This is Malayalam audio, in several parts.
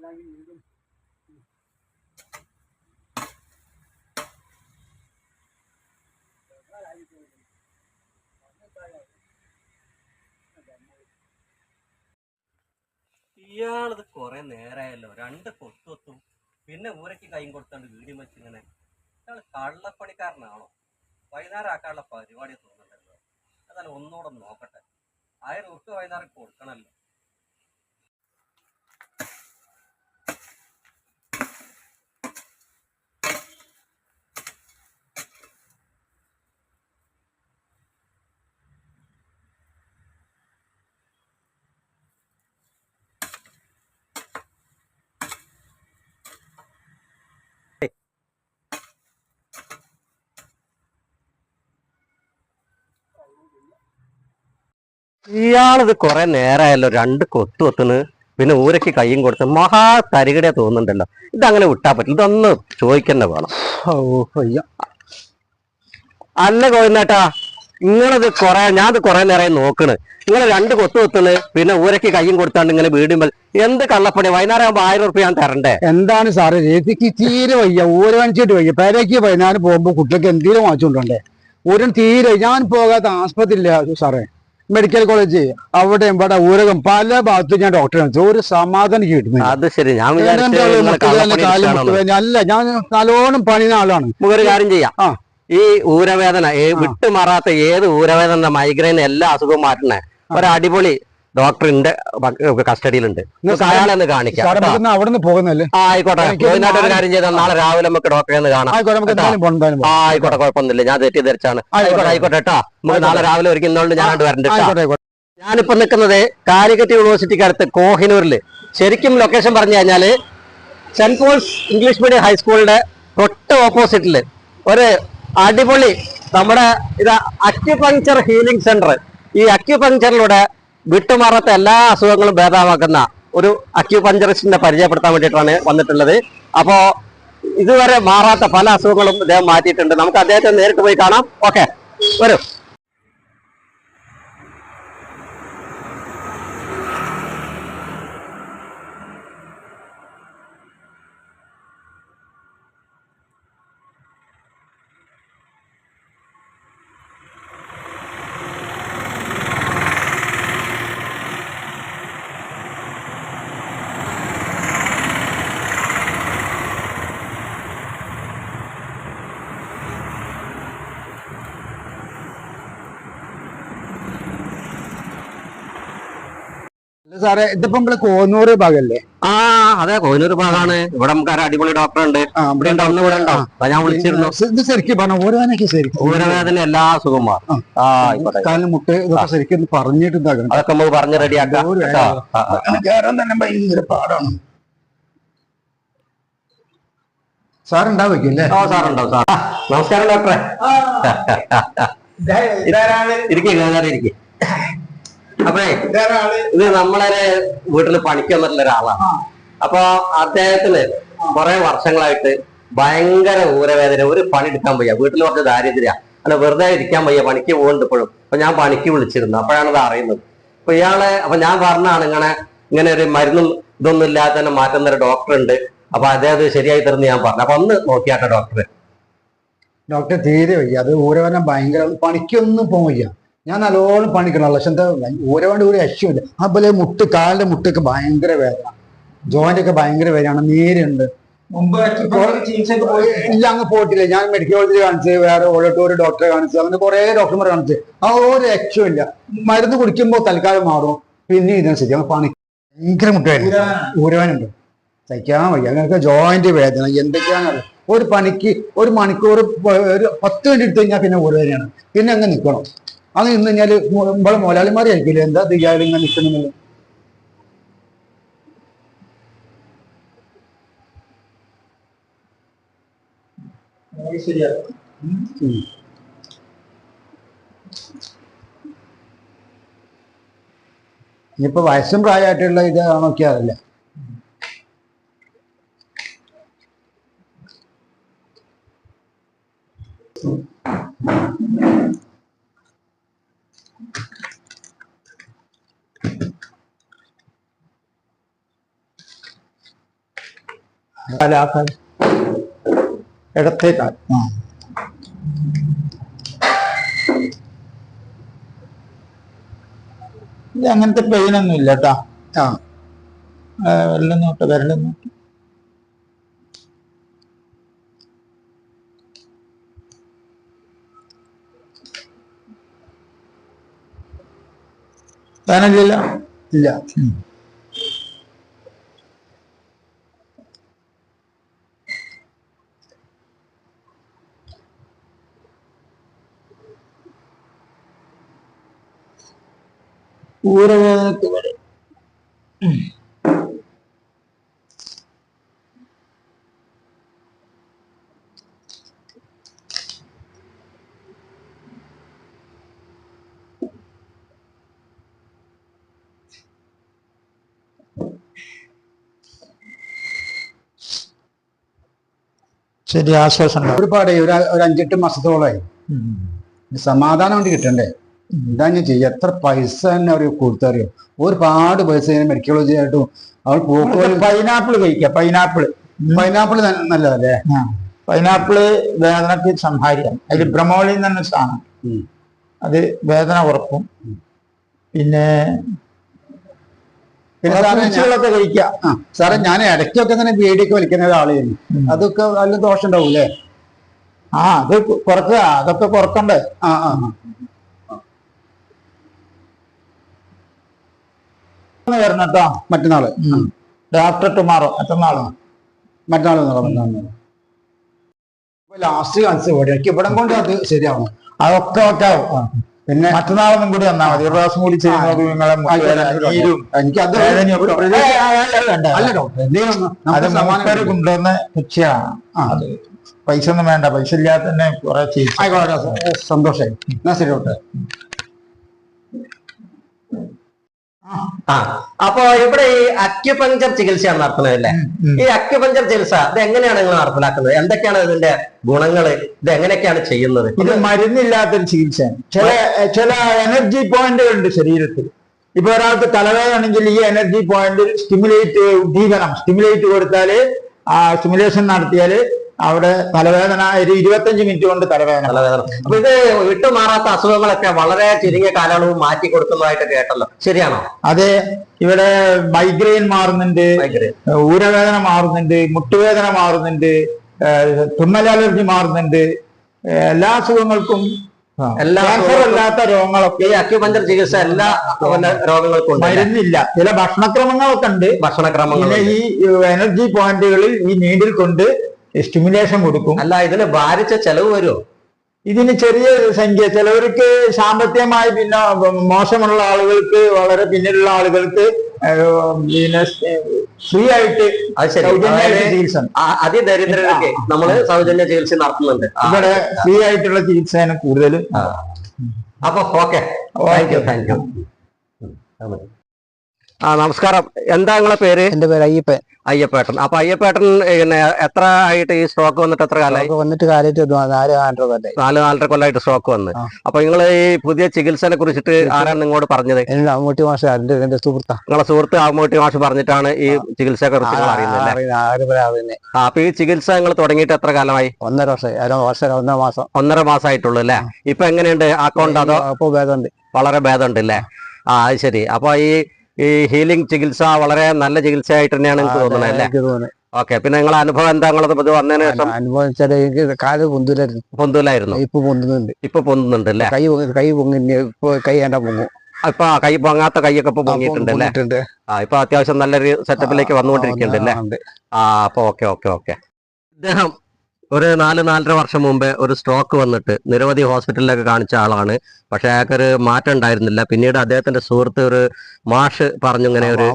കാലാകി വീണ്ടും ഇയാളത് കുറെ നേരമായല്ലോ രണ്ട് കൊത്തൊത്തും പിന്നെ ഊരയ്ക്ക് കൈയും കൊടുത്തോണ്ട് വീടി വെച്ചിങ്ങനെ ഇയാൾ കള്ളപ്പണിക്കാരനാണോ? വൈകുന്നേരം ആക്കാനുള്ള പരിപാടി തോന്നുന്നുണ്ടല്ലോ. അതാണ് ഒന്നുകൂടെ നോക്കട്ടെ. ആയിരം ഉറുപ്പ് വൈകുന്നേരം കൊടുക്കണല്ലോ. ഇയാളിത് കുറെ നേരമായല്ലോ രണ്ട് കൊത്തു കൊത്തുന്നു. പിന്നെ ഊരക്ക് കയ്യും കൊടുത്ത് മഹാ തരികടയാ തോന്നുന്നുണ്ടല്ലോ. ഇതങ്ങനെ വിട്ടാ പറ്റില്ല. ഇതൊന്ന് ചോദിക്കന്നെ വേണം. അല്ല കോയിന്നേട്ടാ നിങ്ങളത് കുറെ ഞാനത് കുറെ നേരമായി നോക്കണ്. നിങ്ങൾ രണ്ട് കൊത്തു കൊത്തുന്നു പിന്നെ ഊരക്ക് കയ്യും കൊടുത്താണ്ട് ഇങ്ങനെ വീടുമ്പോൾ എന്ത് കള്ളപ്പണി? വൈകുന്നേരം ആകുമ്പോ ആയിരം ഉറുപ്പ്യ ഞാൻ തരണ്ടേ? എന്താണ് സാറേ രേതിക്ക് തീരെ വയ്യ. ഊര കാണിച്ചിട്ട് വയ്യ. പേരേക്ക് വൈകുന്നേരം പോകുമ്പോ കുട്ടികൾക്ക് എന്തെങ്കിലും വാങ്ങിച്ചുകൊണ്ടേ ഊരൻ തീരെ ഞാൻ പോകാത്ത ആസ്പത്രിയില്ല സാറേ. മെഡിക്കൽ കോളേജ് അവിടെ ഇവിടെ ഊരകം പല ഭാഗത്തും ഞാൻ ഡോക്ടറെ കാണിച്ചു ഒരു സമാധാനം കിട്ടുന്നു അത് ശരി. ഞാൻ. അല്ല ഞാൻ നല്ലോണം പണിയുന്ന ആളാണ്. ഒരു കാര്യം ചെയ്യാം. ഈ ഊരവേദന വിട്ടുമാറാത്ത ഏത് ഊരവേദന മൈഗ്രെയിൻ എല്ലാ അസുഖവും മാറ്റണേ. ഒരു അടിപൊളി ഡോക്ടറിന്റെ കസ്റ്റഡിയിലുണ്ട്. അയാളെ ഒന്ന് കാണിക്കാം. സാറേ കേട്ടോ? നമുക്ക് അവിടെ നിന്ന് പോകുന്നല്ലേ ആയിക്കോട്ടെ. ഒരു കാര്യം ചെയ്താൽ നാളെ രാവിലെ നമുക്ക് ഡോക്ടറെ ഒന്ന് കാണാം. ആയിക്കോട്ടെ കുഴപ്പമൊന്നുമില്ല. ഞാൻ തെറ്റിദ്ധരിച്ചാണ്. ആയിക്കോട്ടെ. ആയിക്കോട്ടെ കേട്ടോ? നമുക്ക് നാളെ രാവിലെ ഒരിക്കൽ ഇന്നോണ്ട് ഞാൻ അങ്ങോട്ട് വരണ്ട ഞാനിപ്പോ നിൽക്കുന്നത് കാലിക്കറ്റ് യൂണിവേഴ്സിറ്റിക്ക് അടുത്ത് കോഹിനൂരിൽ ശരിക്കും ലൊക്കേഷൻ പറഞ്ഞു കഴിഞ്ഞാൽ സെന്റ് പോൾസ് ഇംഗ്ലീഷ് മീഡിയം ഹൈസ്കൂളിന്റെ തൊട്ട് ഓപ്പോസിറ്റിൽ ഒരു അടിപൊളി നമ്മുടെ ഇത് അക്യുപങ്ചർ ഹീലിംഗ് സെന്റർ ഈ അക്യുപങ്ചറിലൂടെ വിട്ടുമാറാത്ത എല്ലാ അസുഖങ്ങളും ഭേദമാക്കുന്ന ഒരു അക്യുപഞ്ചറിസ്റ്റിനെ പരിചയപ്പെടുത്താൻ വേണ്ടിയിട്ടാണ് വന്നിട്ടുള്ളത്. അപ്പോ ഇതുവരെ മാറാത്ത പല അസുഖങ്ങളും ഇദ്ദേഹം മാറ്റിയിട്ടുണ്ട്. നമുക്ക് അദ്ദേഹത്തെ നേരിട്ട് പോയി കാണാം. ഓക്കെ വരൂ. സാറേ ഇതിപ്പോ നമ്മൾ കോന്നൂർ ഭാഗല്ലേ? ആ അതെ കോന്നൂർ ഭാഗമാണ് ഇവിടെ നമുക്ക് അടിപൊളി ഡോക്ടർ ഉണ്ട്. ഇവിടെ ഉണ്ടാവുന്ന ഇവിടെ ഉണ്ടാവും. ഞാൻ വിളിച്ചിരുന്നു. ഇത് ശരിക്കും പറഞ്ഞ ഓരോനൊക്കെ ശരിക്കും. ഊരവേദന എല്ലാ മാറും. കാലിന് മുട്ട് ഇതൊക്കെ ശരിക്കും പറഞ്ഞിട്ട് ഇതാക്കണം. അതൊക്കെ നമുക്ക് പറഞ്ഞ് റെഡിയാക്കാം തന്നെ ഭയങ്കര പാടാണ്. സാർ ഉണ്ടാവില്ലേ ഓ സാറുണ്ടാവും സാർ. ആ, നമസ്കാരം ഡോക്ടറെ ഇരിക്കും ഇരിക്കും. അപ്പേ ഇത് നമ്മളെ വീട്ടിൽ പണിക്ക് വന്നിട്ടുള്ള ഒരാളാണ്. അപ്പൊ അദ്ദേഹത്തിന് കുറെ വർഷങ്ങളായിട്ട് ഭയങ്കര ഊരവേദന ഒരു പണി എടുക്കാൻ വയ്യ. വീട്ടിൽ കുറച്ച് ദാരിദ്ര്യ. അല്ല വെറുതെ ഇരിക്കാൻ വയ്യ പണിക്ക് പോകുന്നുണ്ട് ഇപ്പോഴും. അപ്പൊ ഞാൻ പണിക്ക് വിളിച്ചിരുന്നു. അപ്പോഴാണ് ഇത് അറിയുന്നത്. അപ്പൊ ഇയാളെ അപ്പൊ ഞാൻ പറഞ്ഞാണ് ഇങ്ങനെ ഇങ്ങനെ ഒരു മരുന്നും ഇതൊന്നും ഇല്ലാതെ തന്നെ മാറ്റുന്ന ഒരു ഡോക്ടർ ഉണ്ട്. അപ്പൊ അദ്ദേഹം ശരിയായി തരുന്നു ഞാൻ പറഞ്ഞു. അപ്പൊ ഒന്ന് നോക്കിയാട്ടെ ഡോക്ടറെ ഡോക്ടർ തീരെ വയ്യ. അത് ഊരവേദന ഭയങ്കര പണിക്കൊന്നും വയ്യ. ഞാൻ നല്ലോണം പണിക്കണം പക്ഷെ എന്താ ഓരോണ്ട് ഒരു രക്ഷയില്ല അതുപോലെ മുട്ട് കാലിന്റെ മുട്ടൊക്കെ ഭയങ്കര വേദന. ജോയിന്റ് ഒക്കെ ഭയങ്കര വേദനയാണ്. നീരുണ്ട് ഇല്ല അങ്ങ് പോയിട്ടില്ല. ഞാൻ മെഡിക്കൽ കോളേജിൽ കാണിച്ച് വേറെ ഓരോട്ടൊരു ഡോക്ടറെ കാണിച്ച് അങ്ങനെ കുറെ ഡോക്ടർമാർ കാണിച്ച്. ആ ഒരു രക്ഷമില്ല മരുന്ന് കുടിക്കുമ്പോൾ തൽക്കാലം മാറും. പിന്നെ ഇതിനെ ശരി അങ്ങ് പണി ഭയങ്കര മുട്ടായിരുന്നു. ഊരവേനുണ്ട് സഹിക്കാൻ വയ്യ. അങ്ങനെയൊക്കെ ജോയിന്റ് വേദന. എന്തൊക്കെയാണെന്നറിയാം ഒരു പണിക്ക് ഒരു മണിക്കൂർ ഒരു പത്ത് മിനിറ്റ് എടുത്തു കഴിഞ്ഞാൽ പിന്നെ ഊരവേദനയാണ് പിന്നെ അങ്ങ് നിൽക്കണം അത് നിന്ന് കഴിഞ്ഞാൽ നമ്മളെ മുതലാളിമാരായിരിക്കില്ലേ എന്താ ഇയാൾ ഇങ്ങനെ നിൽക്കുന്നില്ല ഇനിയിപ്പോ വയസ്സും പ്രായമായിട്ടുള്ള ഇത് നോക്കിയാറല്ലേ കാലാക്കാൽ ഇടത്തെ കാൽ ആ. ഇത് അങ്ങനത്തെ പെയിനൊന്നും ഇല്ല കേട്ടാ ആ. വെള്ളം നോട്ട് വിരലും നോട്ട് വേനലില്ല ഇല്ല. ഊരവേദനക്ക് വരെ. ശരി ആശ്വാസം ഒരുപാട് ഒരു ഒരു അഞ്ചെട്ട് മാസത്തോളായി സമാധാനം വേണ്ടി കിട്ടണ്ടേ? എന്താ ഞാൻ ചെയ്യുക എത്ര പൈസ തന്നെ അവർ കൊടുത്തറിയോ ഒരുപാട് പൈസ മെഡിക്കോളജി മെഡിക്കൽ കോളേജ് ആയിട്ടും അവർ പോക്കോലും പൈനാപ്പിൾ കഴിക്കുക പൈനാപ്പിൾ പൈനാപ്പിൾ നല്ലതല്ലേ? പൈനാപ്പിൾ വേദനക്ക് സംഹാരിയാണ് അതിൽ ബ്രഹ്മോളി തന്നെ സാധനം. അത് വേദന ഉറപ്പും പിന്നെ കഴിക്കുക സാറേ ഞാൻ ഇടയ്ക്കൊക്കെ ഇങ്ങനെ ബീഡിയൊക്കെ വലിക്കുന്ന ഒരാളായിരുന്നു. അതൊക്കെ നല്ല ദോഷം ഉണ്ടാവൂലേ ആ അത് കുറക്കുക അതൊക്കെ കുറക്കണ്ടേ? ആ ആ ആ. ഒന്ന് വരണം കേട്ടോ. മറ്റന്നാൾ. ഡോക്ടർ ടുമാറോ മറ്റന്നാളോ. മറ്റന്നാൾ മറ്റന്നാൾ ലാസ്റ്റ് കാണിച്ച് ഇവിടെ. എനിക്ക് ഇവിടം കൊണ്ട് അത് ശരിയാവണം അതൊക്കെ ഒക്കെ ആവും. പിന്നെ മറ്റന്നാളൊന്നും കൂടി വന്നാൽ മതി. ഒരു പ്രാവശ്യം കൂടി ചെയ്ത് നോക്കി നിങ്ങളെ എനിക്ക് അത് വേദനയും ഒക്കെ പ്രതീക്ഷ- ഏയ്, അല്ല, അല്ല, വേണ്ട. അല്ല ഡോക്ടർ എന്തെങ്കിലും ഒന്ന് അത് നമുക്ക് സമാധാനം മൂപ്പര് കൊണ്ടുവന്ന ആ. അത് പൈസ ഒന്നും വേണ്ട. പൈസ ഇല്ലാതെ തന്നെ കുറെ ചെയ്യും ആയിക്കോട്ടെ സ- സന്തോഷായി എന്നാ ശരി ഡോക്ടർ ആ അപ്പൊ ഇവിടെ ഈ അക്യുപഞ്ചർ ചികിത്സയാണ് നടത്തുന്നത് അല്ലെ? ഈ അക്യുപഞ്ചർ ചികിത്സ ഇത് എങ്ങനെയാണ് നിങ്ങൾ നടപ്പിലാക്കുന്നത്? എന്തൊക്കെയാണ് ഇതിന്റെ ഗുണങ്ങൾ ഇത് എങ്ങനെയൊക്കെയാണ് ചെയ്യുന്നത്? ഇത് മരുന്നില്ലാത്തൊരു ചികിത്സയാണ്. ചില ചില എനർജി പോയിന്റുകൾ ഉണ്ട് ശരീരത്തിൽ. ഇപ്പൊ ഒരാൾക്ക് തലവേദന ആണെങ്കിൽ ഈ എനർജി പോയിന്റ് സ്റ്റിമുലേറ്റ് ഉദ്ദീപനം സ്റ്റിമുലേറ്റ് കൊടുത്താൽ ആ സിമുലേഷൻ നടത്തിയാൽ അവിടെ തലവേദന ഒരു ഇരുപത്തഞ്ച് മിനിറ്റ് കൊണ്ട് തലവേദന. തലവേദന. അപ്പൊ ഇത് വിട്ടുമാറാത്ത അസുഖങ്ങളൊക്കെ വളരെ ചുരുങ്ങിയ കാലയളവ് മാറ്റി കൊടുക്കുന്നതായിട്ട് കേട്ടല്ലോ. ശരിയാണോ? അതെ. ഇവിടെ മൈഗ്രെയിൻ മാറുന്നുണ്ട് ഊരവേദന മാറുന്നുണ്ട് മുട്ടുവേദന മാറുന്നുണ്ട് തുമ്മൽ അലർജി മാറുന്നുണ്ട് എല്ലാ അസുഖങ്ങൾക്കും എല്ലാ അല്ലാത്ത രോഗങ്ങളൊക്കെ ഈ അക്യുപഞ്ചർ ചികിത്സ എല്ലാ രോഗങ്ങൾക്കും? മരുന്നില്ല. ചില ഭക്ഷണക്രമങ്ങളൊക്കെ ഉണ്ട്. ഭക്ഷണക്രമങ്ങൾ ഈ എനർജി പോയിന്റുകളിൽ ഈ നീഡിൽ കൊണ്ട് സ്റ്റിമുലേഷൻ കൊടുക്കും. അല്ല ഇതിന് ഭാരിച്ച ചെലവ് വരുമോ ഇതിന് ചെറിയ സംഖ്യ. ചിലവർക്ക് സാമ്പത്തികമായി പിന്നെ മോശമുള്ള ആളുകൾക്ക് വളരെ പിന്നിലുള്ള ആളുകൾക്ക് പിന്നെ ഫ്രീ ആയിട്ട് അതിദരിദ്രർക്ക് നമ്മൾ സൗജന്യ ചികിത്സ നടത്തുന്നുണ്ട്. ഇവിടെ ഫ്രീ ആയിട്ടുള്ള ചികിത്സയാണ് കൂടുതൽ അപ്പൊ okay. Thank you thank you ആ നമസ്കാരം. എന്താ നിങ്ങളെ പേര്? എന്റെ പേര് അയ്യപ്പൻ. അയ്യപ്പേട്ടൻ. അപ്പൊ അയ്യപ്പേട്ടൻ പിന്നെ എത്ര ആയിട്ട് ഈ സ്ട്രോക്ക് വന്നിട്ട് എത്ര കാലമായി? വന്നിട്ട് കാലത്ത് നാല് നാലര തന്നെ നാല് നാലര കൊല്ലമായിട്ട് സ്ട്രോക്ക് വന്ന്. അപ്പൊ നിങ്ങൾ ഈ പുതിയ ചികിത്സനെ കുറിച്ചിട്ട് ആരാണ് നിങ്ങളോട് പറഞ്ഞത്? അമ്മൂട്ടി മാഷ എന്റെ എന്റെ സുഹൃത്താ. നിങ്ങളെ സുഹൃത്ത് അമ്മൂട്ടി മാഷ് പറഞ്ഞിട്ടാണ് ഈ ചികിത്സയെ കുറിച്ച് അറിയുന്നത് അപ്പൊ ഈ ചികിത്സ നിങ്ങൾ തുടങ്ങിയിട്ട് എത്ര കാലമായി? ഒന്നര വർഷം ഒന്നര മാസം. ഒന്നര മാസമായിട്ടുള്ളൂ അല്ലേ? ഇപ്പൊ എങ്ങനെയുണ്ട്? അക്കൗണ്ട് അതോ? അപ്പൊ ഭേദമുണ്ട്. വളരെ ഭേദമുണ്ട് അല്ലേ? ആ ശരി. അപ്പൊ ഈ ഈ ഹീലിംഗ് ചികിത്സ വളരെ നല്ല ചികിത്സയായിട്ട് തന്നെയാണ് എനിക്ക് തോന്നുന്നത് അല്ലേ? ഓക്കെ പിന്നെ നിങ്ങളെ അനുഭവം എന്താ നിങ്ങളത് ഇത് വന്നതിന് ശേഷം? അനുഭവം വെച്ചാൽ എനിക്ക് കാൽ പൊന്തിലായിരുന്നു. പൊന്തലായിരുന്നു. ഇപ്പൊ പൊന്തുന്നുണ്ട്. ഇപ്പൊ പൊന്തുന്നുണ്ട് അല്ലേ? കൈ കൈ പൊങ്ങി ഇപ്പൊ കൈ ഏണ്ട പൊങ്ങും. ഇപ്പൊ കൈ പൊങ്ങാത്ത കൈയൊക്കെ ഇപ്പൊ പൊങ്ങിയിട്ടുണ്ട് അല്ലേ? ആ ഇപ്പൊ അത്യാവശ്യം നല്ലൊരു സെറ്റപ്പിലേക്ക് വന്നുകൊണ്ടിരിക്കുന്നുണ്ട് അല്ലേ? ആ, അപ്പൊ ഓക്കെ ഓക്കെ ഓക്കെ. ഇദ്ദേഹം ഒരു നാല് നാലര വർഷം മുമ്പേ ഒരു സ്ട്രോക്ക് വന്നിട്ട് നിരവധി ഹോസ്പിറ്റലിലൊക്കെ കാണിച്ച ആളാണ്. പക്ഷെ അയാൾക്കൊരു മാറ്റം ഉണ്ടായിരുന്നില്ല. പിന്നീട് അദ്ദേഹത്തിന്റെ സുഹൃത്ത് ഒരു മാഷ് പറഞ്ഞു ഇങ്ങനെ ഒരു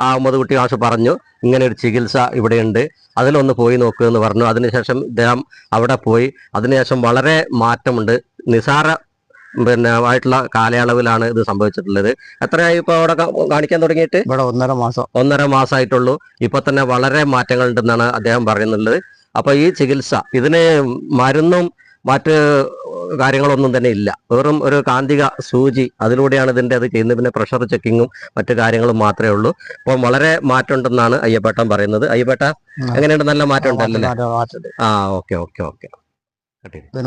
ആ കുട്ടി മാഷ് പറഞ്ഞു ഇങ്ങനെ ഒരു ചികിത്സ ഇവിടെയുണ്ട്. അതിലൊന്ന് പോയി നോക്കൂ എന്ന് പറഞ്ഞു. അതിനുശേഷം ഇദ്ദേഹം അവിടെ പോയി. അതിനുശേഷം വളരെ മാറ്റമുണ്ട്. നിസാര പിന്നെ ആയിട്ടുള്ള കാലയളവിലാണ് ഇത് സംഭവിച്ചിട്ടുള്ളത്. എത്രയായി ഇപ്പൊ അവിടെ കാണിക്കാൻ തുടങ്ങിയിട്ട്? ഇവിടെ ഒന്നര മാസം. ഒന്നര മാസമായിട്ടുള്ളൂ. ഇപ്പൊ തന്നെ വളരെ മാറ്റങ്ങൾ ഉണ്ടെന്നാണ് അദ്ദേഹം പറയുന്നുള്ളത്. അപ്പൊ ഈ ചികിത്സ ഇതിന് മരുന്നും മറ്റ് കാര്യങ്ങളൊന്നും തന്നെ ഇല്ല. വെറും ഒരു കാന്തിക സൂചി അതിലൂടെയാണ് ഇതിന്റെ അത് ചെയ്യുന്നത്. പിന്നെ പ്രഷർ ചെക്കിങ്ങും മറ്റു കാര്യങ്ങളും മാത്രമേ ഉള്ളൂ. അപ്പോൾ വളരെ മാറ്റം ഉണ്ടെന്നാണ് അയ്യപ്പേട്ടൻ പറയുന്നത്. അയ്യപ്പേട്ട എങ്ങനെയുണ്ട്? നല്ല മാറ്റം ഉണ്ടല്ലേ ആ ഓക്കെ ഓക്കെ ഓക്കെ.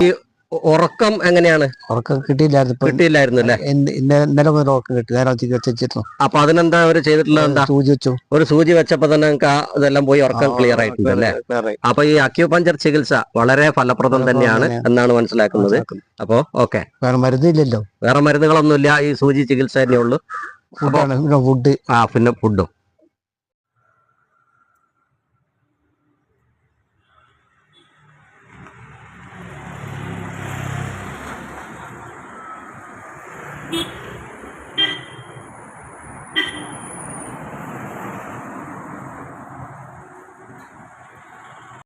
ഈ ഉറക്കം എങ്ങനെയാണ്? ഉറക്കം കിട്ടിയില്ലായിരുന്നു. കിട്ടിയില്ലായിരുന്നു അല്ലേ? ഇന്ന- ഇന്ന- ഇന്നലെ മുതൽ ഉറക്കം കിട്ടി. നേരം വെച്ചിരുന്നു. അപ്പൊ അതിനെന്താ അവർ ചെയ്തിട്ടുള്ളത്? എന്താ? സൂചി വെച്ചു. ഒരു സൂചി വെച്ചപ്പോ തന്നെ നിങ്ങൾക്ക് ഇതെല്ലാം പോയി ഉറക്കം ക്ലിയർ ആയിട്ടുണ്ട് അല്ലേ? അപ്പൊ ഈ അക്യൂപഞ്ചർ ചികിത്സ വളരെ ഫലപ്രദം തന്നെയാണ് എന്നാണ് മനസ്സിലാക്കുന്നത്. അപ്പോ ഓക്കെ. വേറെ മരുന്നില്ലല്ലോ. വേറെ മരുന്നുകളൊന്നുമില്ല. ഈ സൂചി ചികിത്സ തന്നെ ഉള്ളൂ ഫുഡാണ് ഫുഡ്. ആ പിന്നെ ഫുഡും.